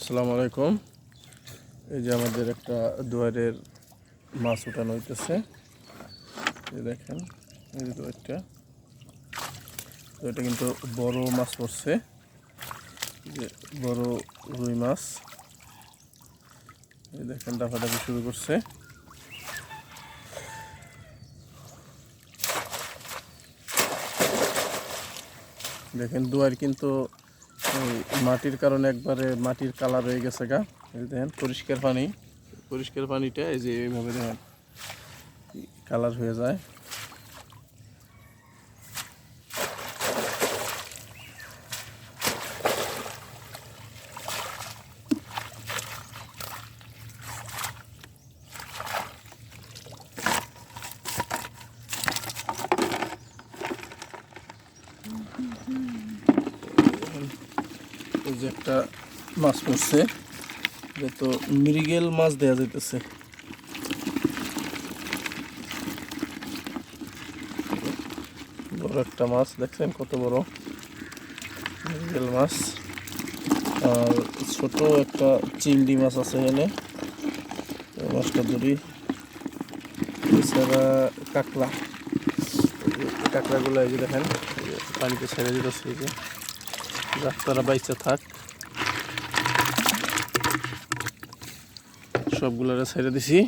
আসসালামু আলাইকুম। এই যে আমাদের একটা দুয়ারের মাছ উঠানো হইতেছে। এই দেখেন, এই দুয়ারটা। তো কিন্তু বড় মাছ পড়ছে। যে বড় রুই মাছ। এই দেখেন, ডাফাডাফি শুরু করছে। দেখেন, দুয়ার কিন্তু মাটির কারণে একবারে মাটির কালার হয়ে গেছে গা এই যে দেখেন পরিষ্কার পানি পরিষ্কার পানিটা এই যে এইভাবে দেখেন কালার হয়ে যায় এই যে একটা মাছ পড়ছে, এটা তো মৃগেল মাছ দেয়া যাইতেছে। বড় একটা মাছ দেখছেন কত বড়? মৃগেল মাছ। আর ছোট একটা চিংড়ি মাছ আছে এখানে। মাছটা ধরি। এছাড়া কাঁকড়া। কাঁকড়াগুলো এই যে দেখেন পানিতে ছেড়ে দিতেছে এই যে। তারা বাইচে থাক। সবগুলারে ছেড়ে দিছি।